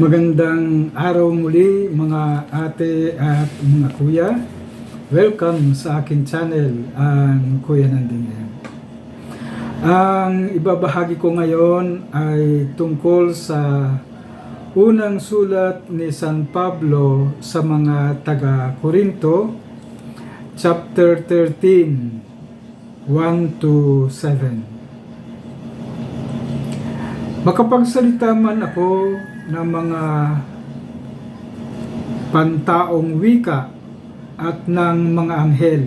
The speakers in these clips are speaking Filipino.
Magandang araw muli mga ate at mga kuya. Welcome sa akin channel, ang Kuya Nandingan. Ang ibabahagi ko ngayon ay tungkol sa unang sulat ni San Pablo sa mga taga-Korinto, chapter 13, 1 to 7. Makapagsalita man ako ng mga pantaong wika at ng mga anghel.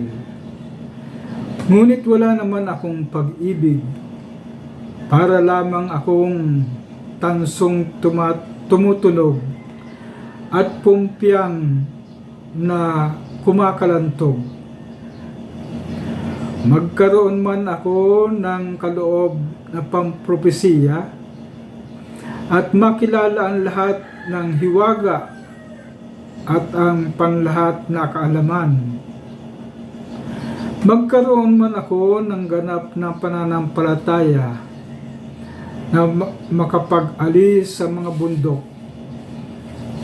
Ngunit wala naman akong pag-ibig para lamang akong tansong tumat tumutunog at pumpyang na kumakalantog. Magkaroon man ako ng kaloob na pampropesiya at makilala ang lahat ng hiwaga at ang panlahat na kaalaman. Magkaroon man ako ng ganap na pananampalataya na ma- makapag-alis sa mga bundok.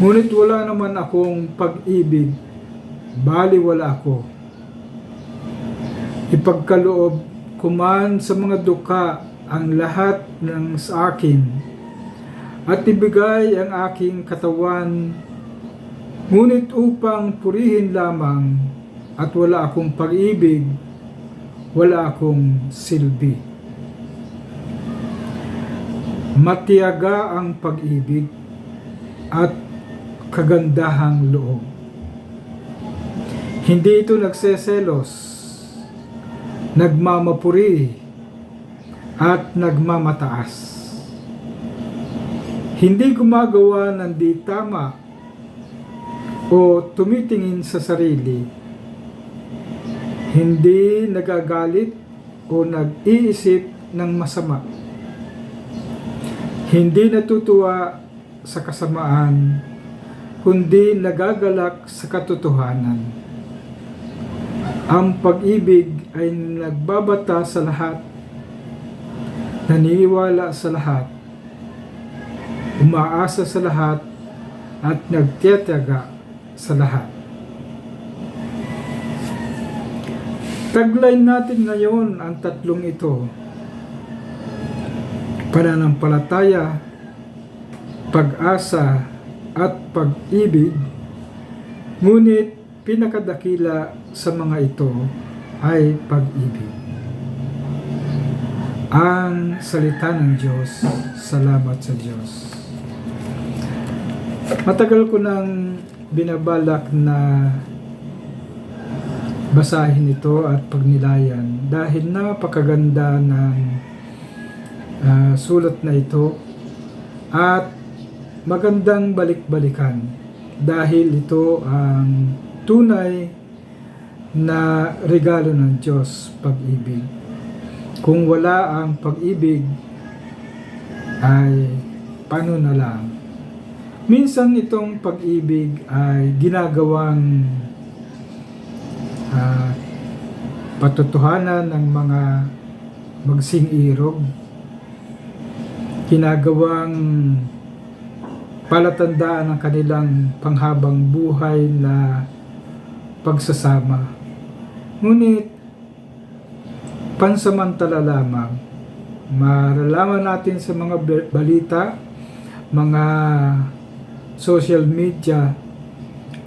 Ngunit wala naman akong pag-ibig, bali wala ako. Ipagkaloob ko man sa mga duka ang lahat ng sa akin at ibigay ang aking katawan ngunit upang purihin lamang at wala akong pag-ibig, wala akong silbi. Matiyaga ang pag-ibig at kagandahang loob. Hindi ito nagseselos, nagmamapuri, at nagmamataas. Hindi gumagawa ng di tama o tumitingin sa sarili. Hindi nagagalit o nag-iisip ng masama. Hindi natutuwa sa kasamaan, kundi nagagalak sa katotohanan. Ang pag-ibig ay nagbabata sa lahat, naniniwala sa lahat, umaasa sa lahat, at nagtiyatyaga sa lahat. Tagline natin ngayon ang tatlong ito. Pananampalataya, pag-asa, at pag-ibig. Ngunit pinakadakila sa mga ito ay pag-ibig. Ang salita ng Diyos. Salamat sa Diyos. Matagal ko nang binabalak na basahin ito at pagnilayan dahil napakaganda ng ah, sulat na ito at magandang balik-balikan dahil ito ang tunay na regalo ng Diyos, pag-ibig. Kung wala ang pag-ibig, ay paano na lang? Minsan itong pag-ibig ay ginagawang ah, patotohanan ng mga magsing-irog. Ginagawang palatandaan ng kanilang panghabang buhay na pagsasama. Ngunit, pansamantala lamang, maralaman natin sa mga ba- balita, mga social media,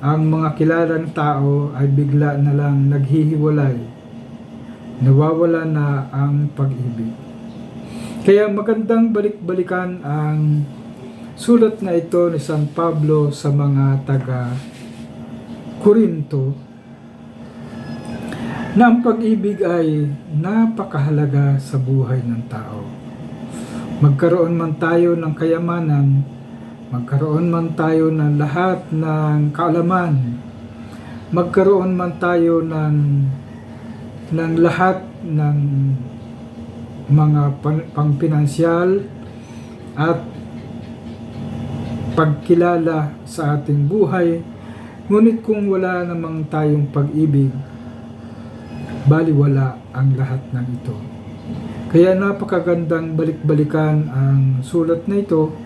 ang mga kilalang tao ay bigla na lang naghihiwalay. Nawawala na ang pag-ibig. Kaya magandang balik-balikan ang sulat na ito ni San Pablo sa mga taga Korinto na ang pag-ibig ay napakahalaga sa buhay ng tao. Magkaroon man tayo ng kayamanan, magkaroon man tayo ng lahat ng kaalaman, magkaroon man tayo ng ng lahat ng mga pan- pangpinansyal at pagkilala sa ating buhay. Ngunit kung wala namang tayong pag-ibig, baliwala ang lahat ng ito. Kaya napakagandang balik-balikan ang sulat na ito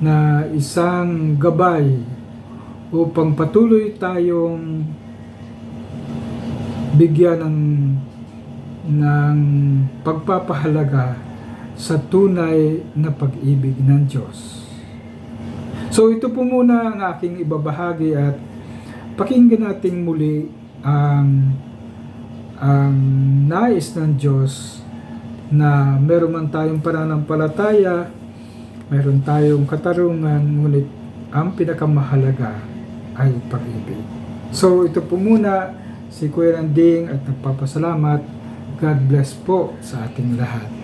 na isang gabay upang patuloy tayong bigyan ng ng pagpapahalaga sa tunay na pag-ibig ng Diyos. So ito po muna ang aking ibabahagi at pakinggan natin muli ang ang nais ng Diyos na meron man tayong pananampalataya, meron tayong katarungan, ngunit ang pinakamahalaga ay pag-ibig. So ito po muna si Kuya Landing at nagpapasalamat. God bless po sa ating lahat.